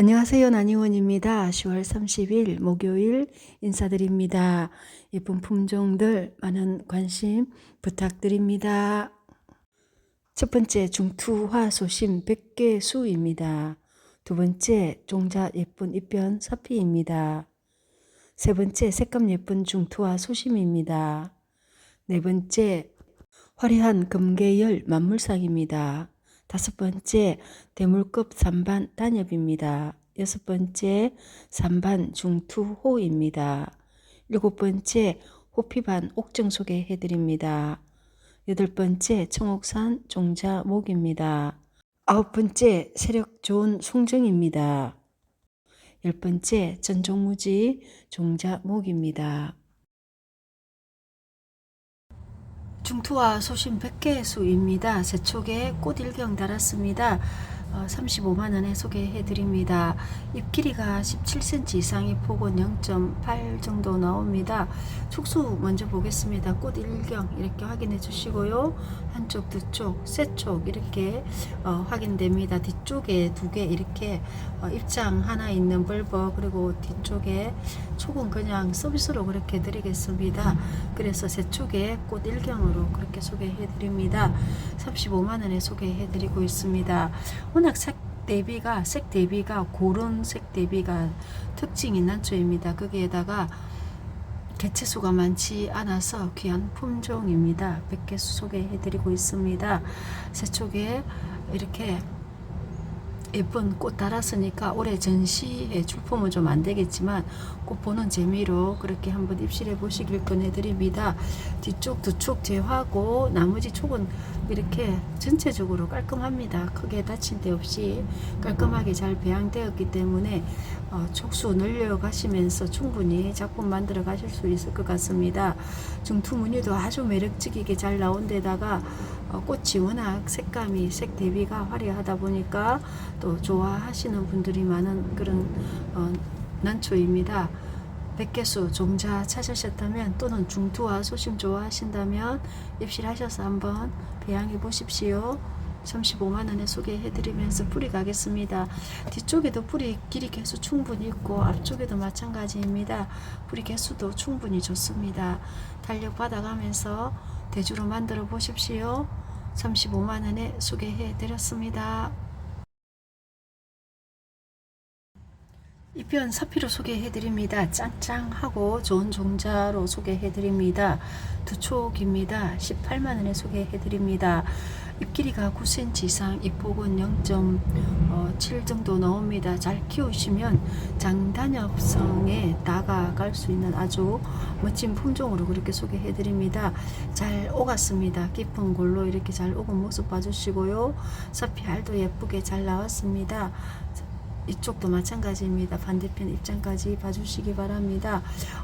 안녕하세요. 난이원입니다. 10월 30일 목요일 인사드립니다. 예쁜 품종들 많은 관심 부탁드립니다. 첫 번째 중투화 소심 100개 수입니다. 두 번째 종자 예쁜 입변 서피입니다. 세 번째 색감 예쁜 중투화 소심입니다. 네 번째 화려한 금계열 만물상입니다. 다섯 번째 대물급 3반 단엽입니다. 여섯 번째 3반 중투호입니다. 일곱 번째 호피반 옥정 소개해 드립니다. 여덟 번째 청옥산 종자목입니다. 아홉 번째 세력 좋은 송정입니다. 열 번째 전종무지 종자목입니다. 중투와 소심 100개 수입니다. 세촉에 꽃 일경 달았습니다. 어, 35만원에 소개해 드립니다. 잎 길이가 17cm 이상의 폭은 0.8 정도 나옵니다. 촉수 먼저 보겠습니다. 꽃 일경 이렇게 확인해 주시고요. 한쪽, 두쪽, 세쪽 이렇게 어, 확인됩니다. 뒤쪽에 두 개 이렇게 어, 입장 하나 있는 벌버 그리고 뒤쪽에 촉은 그냥 서비스로 그렇게 드리겠습니다. 그래서 세쪽에 꽃 일경으로 그렇게 소개해 드립니다. 35만원에 소개해 드리고 있습니다. 워낙 색 대비가 색 대비가 고른 색 대비가 특징인 난초입니다. 거기에다가 개체수가 많지 않아서 귀한 품종입니다. 100개 소개해 드리고 있습니다. 새쪽에 이렇게 예쁜 꽃 달았으니까 올해 전시회 출품은 좀 안 되겠지만 꽃 보는 재미로 그렇게 한번 입실해 보시길 권해드립니다. 뒤쪽 두촉 제하고 나머지 촉은 이렇게 전체적으로 깔끔합니다. 크게 다친 데 없이 깔끔하게 잘 배양되었기 때문에 어, 촉수 늘려가시면서 충분히 작품 만들어 가실 수 있을 것 같습니다. 중투 무늬도 아주 매력적이게 잘 나온 데다가 어, 꽃이 워낙 색감이 색 대비가 화려하다 보니까 또 좋아하시는 분들이 많은 그런 어, 난초입니다. 백개수 종자 찾으셨다면 또는 중투와 소심 좋아하신다면 입실하셔서 한번 배양해 보십시오. 35만원에 소개해드리면서 뿌리 가겠습니다. 뒤쪽에도 뿌리 길이 개수 충분히 있고 앞쪽에도 마찬가지입니다. 뿌리 개수도 충분히 좋습니다. 달력 받아가면서 대주로 만들어 보십시오. 35만원에 소개해 드렸습니다. 이편 사피로 소개해 드립니다. 짱짱하고 좋은 종자로 소개해 드립니다. 두 촉입니다. 18만원에 소개해 드립니다. 잎 길이가 9cm 이상, 잎폭은 0.7 정도 나옵니다. 잘 키우시면 장단엽성에 다가갈 수 있는 아주 멋진 품종으로 그렇게 소개해 드립니다. 잘 오갔습니다. 깊은 골로 이렇게 잘 오은 모습 봐주시고요. 사피 알도 예쁘게 잘 나왔습니다. 이쪽도 마찬가지입니다. 반대편 입장까지 봐주시기 바랍니다.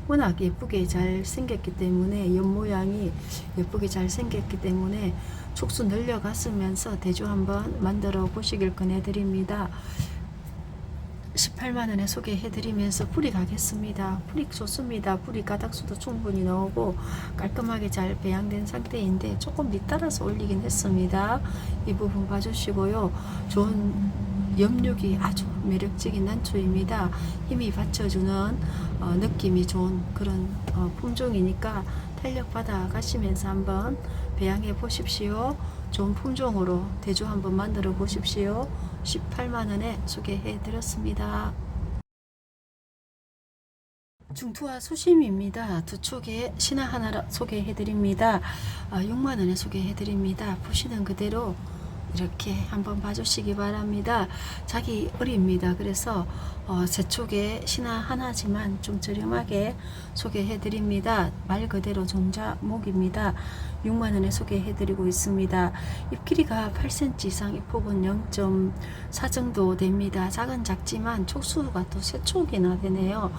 워낙 예쁘게 잘 생겼기 때문에 옆 모양이 예쁘게 잘 생겼기 때문에 촉수 늘려갔으면서 대조 한번 만들어 보시길 권해드립니다. 18만원에 소개해드리면서 뿌리 가겠습니다. 뿌리 좋습니다. 뿌리 가닥수도 충분히 나오고 깔끔하게 잘 배양된 상태인데 조금 밑따라서 올리긴 했습니다. 이 부분 봐주시고요. 좋은 염육이 아주 매력적인 난초입니다. 힘이 받쳐주는 어, 느낌이 좋은 그런 어, 품종이니까 탄력 받아 가시면서 한번 배양해 보십시오. 좋은 품종으로 대조 한번 만들어 보십시오. 18만원에 소개해 드렸습니다. 중투와 수심입니다. 두 촉에 신화 하나 소개해 드립니다. 6만원에 소개해 드립니다. 보시는 그대로 이렇게 한번 봐주시기 바랍니다. 자기 을입니다. 그래서 어, 제 쪽에 신화 하나지만 좀 저렴하게 소개해 드립니다. 말 그대로 종자목입니다. 6만원에 소개해 드리고 있습니다. 잎 길이가 8cm 이상 잎 폭은 0.4 정도 됩니다. 작은 작지만 촉수가 또세 촉이나 되네요.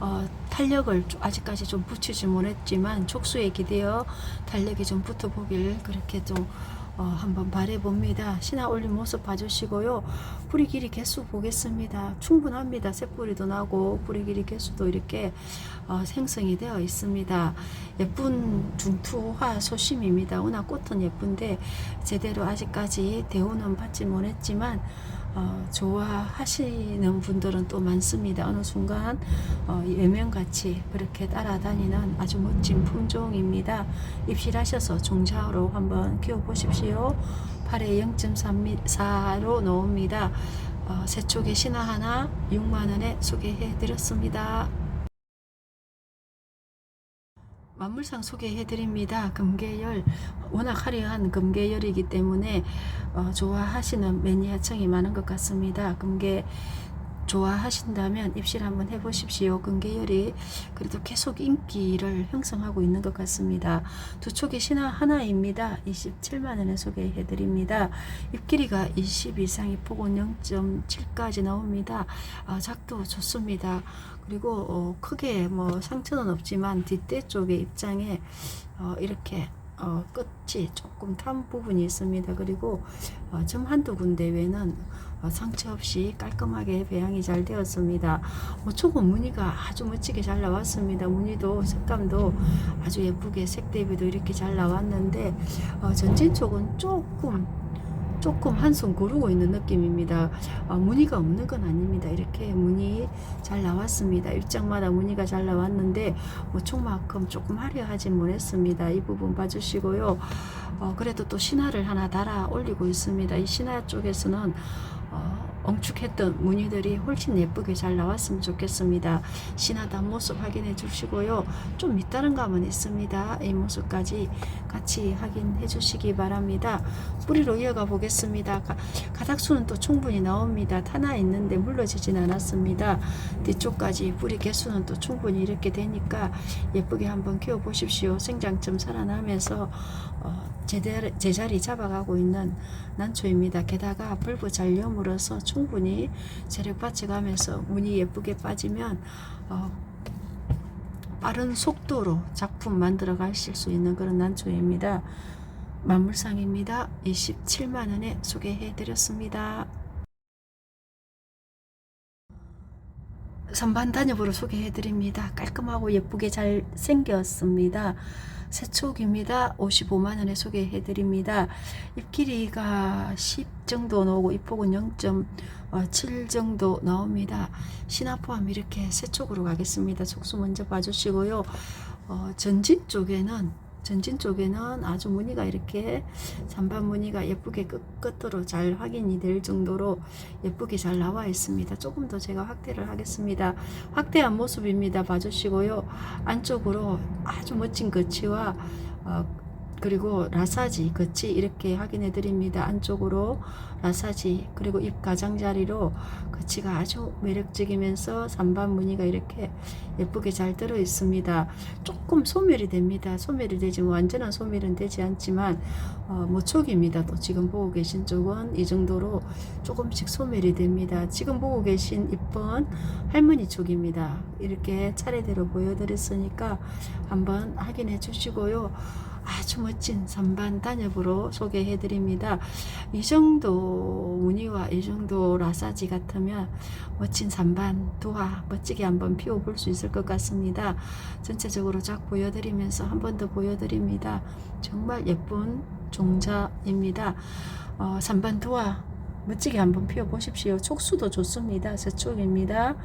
어, 탄력을 아직까지 좀 붙이지 못했지만 촉수에 기대어 탄력이 좀 붙어보길 그렇게 좀 어, 한번 바래봅니다. 신화 올린 모습 봐주시고요. 뿌리 길이 개수 보겠습니다. 충분합니다. 새뿌리도 나고 뿌리 길이 개수도 이렇게 어, 생성이 되어 있습니다. 예쁜 중투화 소심입니다. 워낙 꽃은 예쁜데 제대로 아직까지 대우는 받지 못했지만 어, 좋아하시는 분들은 또 많습니다. 어느 순간 어, 예명같이 그렇게 따라다니는 아주 멋진 품종입니다. 입실하셔서 종자로 한번 키워보십시오. 8에 0.4로 나옵니다. 어, 새쪽에 신화 하나 6만원에 소개해드렸습니다. 만물상 소개해드립니다. 금계열 워낙 화려한 금계열이기 때문에 어, 좋아하시는 매니아층이 많은 것 같습니다. 금계 좋아하신다면 입실 한번 해보십시오. 금계열이 그래도 계속 인기를 형성하고 있는 것 같습니다. 두 촉의 신화 하나입니다. 27만원에 소개해드립니다. 입길이가 20 이상이 폭은 0.7까지 나옵니다. 아, 작도 좋습니다. 그리고 어, 크게 뭐 상처는 없지만 뒷대 쪽의 입장에 어, 이렇게 어, 끝이 조금 탄 부분이 있습니다. 그리고 어, 점 한두 군데 외에는 어, 상처 없이 깔끔하게 배양이 잘 되었습니다. 뭐 초고 무늬가 아주 멋지게 잘 나왔습니다. 무늬도 색감도 아주 예쁘게 색 대비도 이렇게 잘 나왔는데 어, 전진 쪽은 조금 조금 한 손 고르고 있는 느낌입니다. 어, 무늬가 없는 건 아닙니다. 이렇게 무늬 잘 나왔습니다. 입장마다 무늬가 잘 나왔는데 뭐 총만큼 조금 화려하진 못했습니다. 이 부분 봐주시고요. 어, 그래도 또 신화를 하나 달아 올리고 있습니다. 이 신화 쪽에서는 어, 엉축했던 무늬들이 훨씬 예쁘게 잘 나왔으면 좋겠습니다. 신하단 모습 확인해 주시고요. 좀 밑다른 감은 있습니다. 이 모습까지 같이 확인해 주시기 바랍니다. 뿌리로 이어가 보겠습니다. 가, 가닥수는 또 충분히 나옵니다. 타나 있는데 물러지진 않았습니다. 뒤쪽까지 뿌리 개수는 또 충분히 이렇게 되니까 예쁘게 한번 키워 보십시오. 생장점 살아나면서 어, 제자리, 제자리 잡아가고 있는 난초입니다. 게다가 불부 잘 여물어서 충분히 재력 받쳐가면서 무늬 예쁘게 빠지면 어, 빠른 속도로 작품 만들어 가실 수 있는 그런 난초입니다. 만물상입니다. 27만원에 소개해 드렸습니다. 선반 단엽으로 소개해 드립니다. 깔끔하고 예쁘게 잘 생겼습니다. 세촉입니다. 55만원에 소개해 드립니다. 잎길이가 10 정도 나오고 잎폭은 0.7 정도 나옵니다. 신화 포함 이렇게 세촉으로 가겠습니다. 촉수 먼저 봐주시고요. 어, 전진 쪽에는 전진 쪽에는 아주 무늬가 이렇게 잔반 무늬가 예쁘게 끝, 끝으로 잘 확인이 될 정도로 예쁘게 잘 나와 있습니다. 조금 더 제가 확대를 하겠습니다. 확대한 모습입니다. 봐주시고요. 안쪽으로 아주 멋진 거치와 어, 그리고 라사지 거치 이렇게 확인해 드립니다. 안쪽으로 라사지 그리고 입 가장자리로 거치가 아주 매력적이면서 산반 무늬가 이렇게 예쁘게 잘 들어 있습니다. 조금 소멸이 됩니다. 소멸이 되지만 완전한 소멸은 되지 않지만 어, 모촉입니다. 또 지금 보고 계신 쪽은 이 정도로 조금씩 소멸이 됩니다. 지금 보고 계신 잎은 할머니 쪽입니다. 이렇게 차례대로 보여드렸으니까 한번 확인해 주시고요. 아주 멋진 선반 단엽으로 소개해 드립니다. 이 정도 무늬와 이 정도 라사지 같으면 멋진 산반 도화 멋지게 한번 피워 볼 수 있을 것 같습니다. 전체적으로 쫙 보여드리면서 한 번 더 보여드립니다. 정말 예쁜 종자입니다. 어, 산반 도화 멋지게 한번 피워 보십시오. 촉수도 좋습니다. 새촉입니다.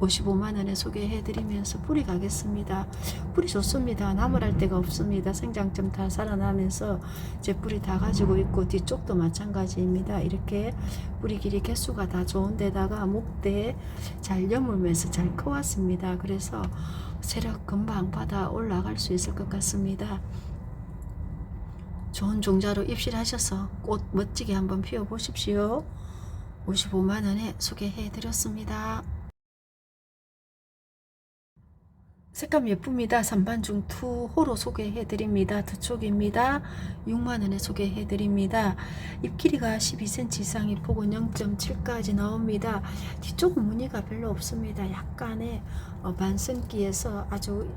55만원에 소개해드리면서 뿌리 가겠습니다. 뿌리 좋습니다. 나무랄 데가 없습니다. 생장점 다 살아나면서 제 뿌리 다 가지고 있고 뒤쪽도 마찬가지입니다. 이렇게 뿌리 길이 개수가 다 좋은데다가 목대에 잘 여물면서 잘 커왔습니다. 그래서 세력 금방 받아 올라갈 수 있을 것 같습니다. 좋은 종자로 입실하셔서 꽃 멋지게 한번 피워 보십시오. 55만원에 소개해 드렸습니다. 색감 예쁩니다. 3반 중 투호로 소개해 드립니다. 두 쪽입니다. 6만원에 소개해 드립니다. 잎 길이가 12cm 이상이 폭은 0.7까지 나옵니다. 뒤쪽은 무늬가 별로 없습니다. 약간의 어, 반성기에서 아주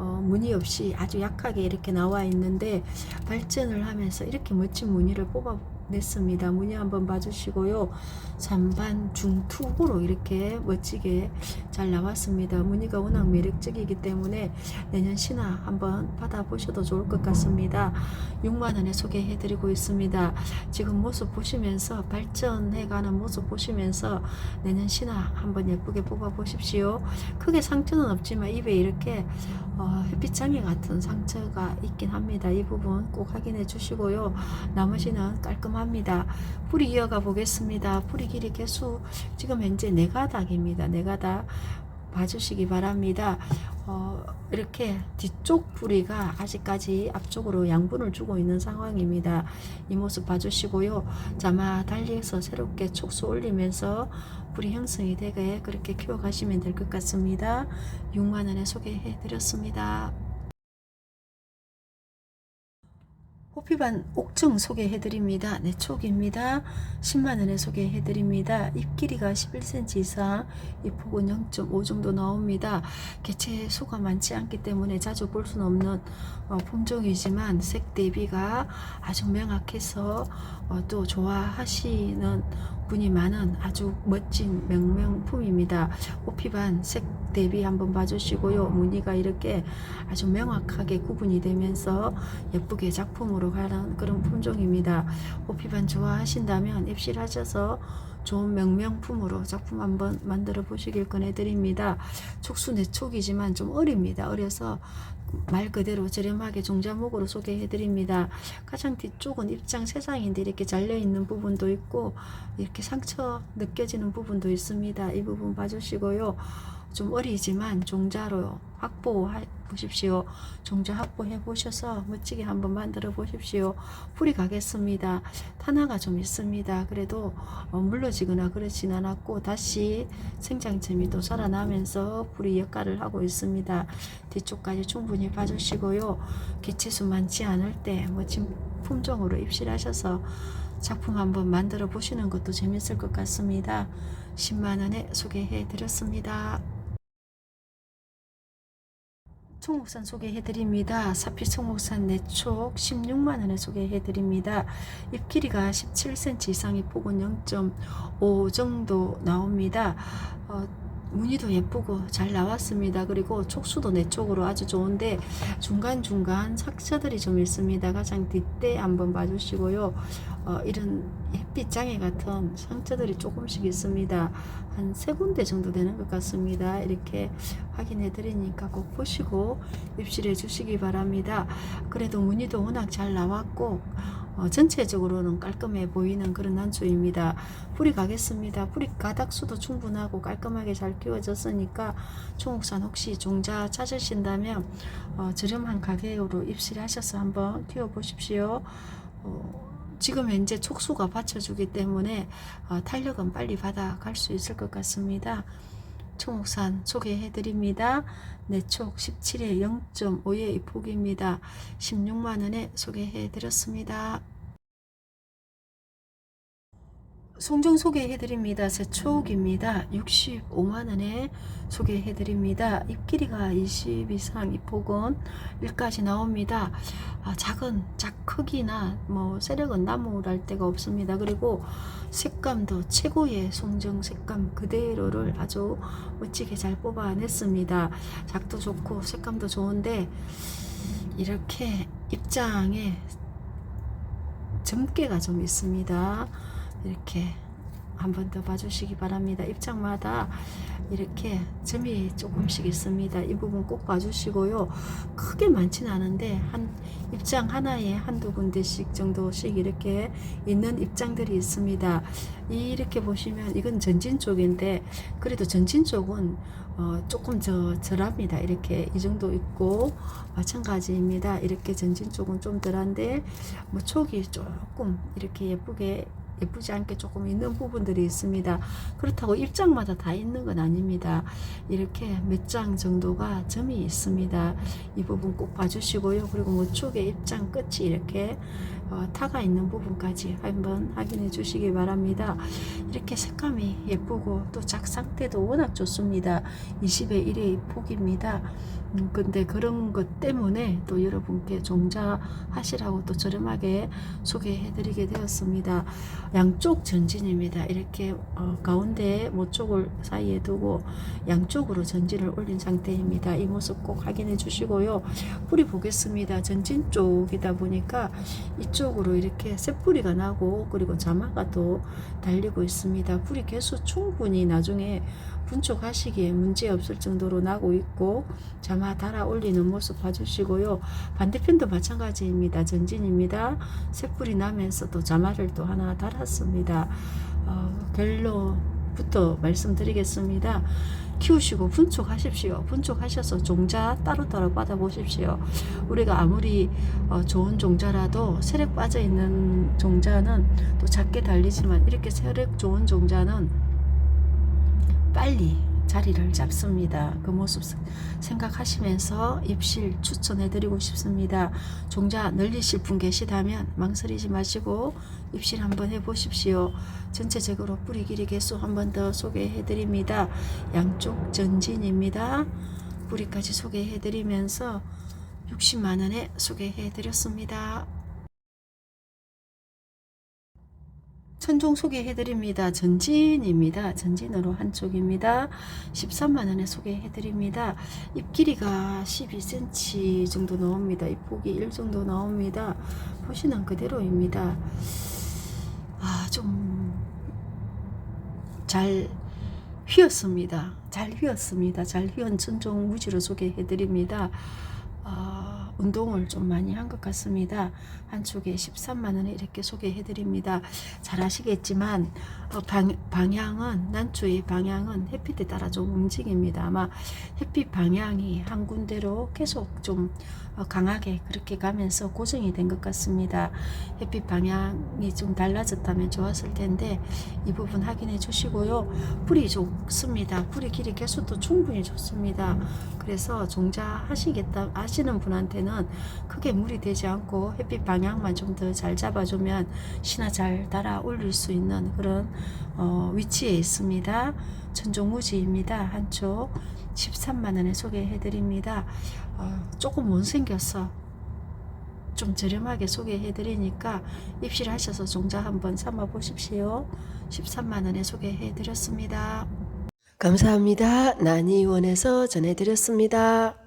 어, 무늬 없이 아주 약하게 이렇게 나와 있는데 발전을 하면서 이렇게 멋진 무늬를 뽑아 냈습니다. 무늬 한번 봐주시고요. 잔반 중투으로 이렇게 멋지게 잘 나왔습니다. 무늬가 워낙 매력적이기 때문에 내년 신화 한번 받아보셔도 좋을 것 같습니다. 6만원에 소개해드리고 있습니다. 지금 모습 보시면서 발전해가는 모습 보시면서 내년 신화 한번 예쁘게 뽑아보십시오. 크게 상처는 없지만 입에 이렇게 어, 햇빛장애 같은 상처가 있긴 합니다. 이 부분 꼭 확인해 주시고요. 나머지는 깔끔 합니다. 뿌리 이어가 보겠습니다. 뿌리 길이 개수 지금 현재 네 가닥입니다. 네 가닥 봐주시기 바랍니다. 어, 이렇게 뒤쪽 뿌리가 아직까지 앞쪽으로 양분을 주고 있는 상황입니다. 이 모습 봐주시고요. 자마 달리해서 새롭게 촉수 올리면서 뿌리 형성이 되게 그렇게 키워가시면 될 것 같습니다. 6만원에 소개해 드렸습니다. 호피반 옥정 소개해 드립니다. 네, 촉입니다. 10만원에 소개해 드립니다. 잎 길이가 11cm 이상, 잎 폭은 0.5 정도 나옵니다. 개체 수가 많지 않기 때문에 자주 볼 수는 없는 어, 품종이지만 색 대비가 아주 명확해서 어, 또 좋아하시는 분이 많은 아주 멋진 명명품입니다. 호피반 색 대비 한번 봐주시고요. 무늬가 이렇게 아주 명확하게 구분이 되면서 예쁘게 작품으로 가는 그런 품종입니다. 호피반 좋아하신다면 입실하셔서 좋은 명명품으로 작품 한번 만들어 보시길 권해드립니다. 촉수 내 촉이지만 좀 어립니다. 어려서 말 그대로 저렴하게 종자목으로 소개해드립니다. 가장 뒤쪽은 입장 세상인데 이렇게 잘려있는 부분도 있고 이렇게 상처 느껴지는 부분도 있습니다. 이 부분 봐주시고요. 좀 어리지만 종자로 확보해 보십시오. 종자 확보해 보셔서 멋지게 한번 만들어 보십시오. 풀이 가겠습니다. 탄화가 좀 있습니다. 그래도 어, 물러지거나 그렇진 않았고 다시 생장점이 또 살아나면서 풀이 역할을 하고 있습니다. 뒤쪽까지 충분히 봐주시고요. 개체수 많지 않을 때 멋진 품종으로 입실하셔서 작품 한번 만들어 보시는 것도 재밌을 것 같습니다. 10만원에 소개해 드렸습니다. 총목산 소개해드립니다. 사피 총목산 내촉 16만원에 소개해드립니다. 잎 길이가 17cm 이상의 폭은 0.5 정도 나옵니다. 어, 무늬도 예쁘고 잘 나왔습니다. 그리고 촉수도 내촉으로 아주 좋은데 중간중간 상처들이 좀 있습니다. 가장 뒷대 한번 봐주시고요. 어, 이런 햇빛 장애 같은 상처들이 조금씩 있습니다. 한 세 군데 정도 되는 것 같습니다. 이렇게 확인해 드리니까 꼭 보시고 입실해 주시기 바랍니다. 그래도 무늬도 워낙 잘 나왔고 어, 전체적으로는 깔끔해 보이는 그런 난초입니다. 뿌리 가겠습니다. 뿌리 가닥수도 충분하고 깔끔하게 잘 키워졌으니까 총옥산 혹시 종자 찾으신다면 어, 저렴한 가격으로 입실하셔서 한번 키워보십시오. 어, 지금 현재 촉수가 받쳐주기 때문에 어, 탄력은 빨리 받아갈 수 있을 것 같습니다. 총옥산 소개해드립니다. 내촉 17에 0.5의 이 폭입니다. 16만원에 소개해드렸습니다. 송정 소개해드립니다. 새촉입니다. 65만원에 소개해드립니다. 잎 길이가 20 이상, 잎 폭은 1까지 나옵니다. 아, 작은 작 크기나 뭐 세력은 나무랄 데가 없습니다. 그리고 색감도 최고의 송정 색감 그대로를 아주 멋지게 잘 뽑아냈습니다. 작도 좋고 색감도 좋은데 이렇게 입장에 점괘가 좀 있습니다. 이렇게 한 번 더 봐주시기 바랍니다. 입장마다 이렇게 점이 조금씩 있습니다. 이 부분 꼭 봐주시고요. 크게 많지는 않은데 한 입장 하나에 한두 군데씩 정도씩 이렇게 있는 입장들이 있습니다. 이렇게 보시면 이건 전진 쪽인데 그래도 전진 쪽은 어, 조금 저 덜합니다. 이렇게 이 정도 있고 마찬가지입니다. 이렇게 전진 쪽은 좀 덜한데 뭐 촉이 조금 이렇게 예쁘게 예쁘지 않게 조금 있는 부분들이 있습니다. 그렇다고 입장마다 다 있는 건 아닙니다. 이렇게 몇 장 정도가 점이 있습니다. 이 부분 꼭 봐주시고요. 그리고 뭐 쪽에 입장 끝이 이렇게 어, 타가 있는 부분까지 한번 확인해 주시기 바랍니다. 이렇게 색감이 예쁘고 또 작 상태도 워낙 좋습니다. 20의 1의 폭입니다. 음, 근데 그런 것 때문에 또 여러분께 종자하시라고 또 저렴하게 소개해 드리게 되었습니다. 양쪽 전진입니다. 이렇게 어, 가운데 모쪽을 사이에 두고 양쪽으로 전진을 올린 상태입니다. 이 모습 꼭 확인해 주시고요. 뿌리 보겠습니다. 전진 쪽이다 보니까 이쪽 으로 이렇게 새뿌리가 나고 그리고 자마가 또 달리고 있습니다. 뿌리 개수 충분히 나중에 분촉하시기에 문제 없을 정도로 나고 있고 자마 달아 올리는 모습 봐주시고요. 반대편도 마찬가지입니다. 전진입니다. 새뿌리 나면서 또 자마를 또 하나 달았습니다. 어, 결론 부터 말씀드리겠습니다. 키우시고 분촉하십시오. 분촉하셔서 종자 따로따로 받아보십시오. 우리가 아무리 어, 좋은 종자라도 세력 빠져 있는 종자는 또 작게 달리지만 이렇게 세력 좋은 종자는 빨리 자리를 잡습니다. 그 모습 생각하시면서 입실 추천해드리고 싶습니다. 종자 늘리실 분 계시다면 망설이지 마시고 입실 한번 해보십시오. 전체적으로 뿌리 길이 개수 한번 더 소개해드립니다. 양쪽 전진입니다. 뿌리까지 소개해드리면서 60만원에 소개해드렸습니다. 천종 소개해드립니다. 전진입니다. 전진으로 한쪽입니다. 13만원에 소개해드립니다. 잎 길이가 12cm 정도 나옵니다. 잎 폭이 1 정도 나옵니다. 보시는 그대로입니다. 아, 좀잘 휘었습니다. 잘 휘었습니다. 잘 휘은 천종 무지로 소개해드립니다. 아, 운동을 좀 많이 한 것 같습니다. 한쪽에 13만 원에 이렇게 소개해 드립니다. 잘 아시겠지만 어, 방, 방향은 난초의 방향은 햇빛에 따라 좀 움직입니다. 아마 햇빛 방향이 한 군데로 계속 좀 어, 강하게 그렇게 가면서 고정이 된 것 같습니다. 햇빛 방향이 좀 달라졌다면 좋았을 텐데 이 부분 확인해 주시고요. 뿌리 좋습니다. 뿌리 길이 개수도 충분히 좋습니다. 그래서 종자 하시겠다 하시는 분한테는 크게 무리 되지 않고 햇빛 방향만 좀 더 잘 잡아주면 신화 잘 달아 올릴 수 있는 그런 어, 위치에 있습니다. 천종무지입니다. 한쪽 13만 원에 소개해 드립니다. 어, 조금 못생겼어. 좀 저렴하게 소개해 드리니까 입실하셔서 종자 한번 삼아 보십시오. 13만 원에 소개해 드렸습니다. 감사합니다. 난이원에서 전해드렸습니다.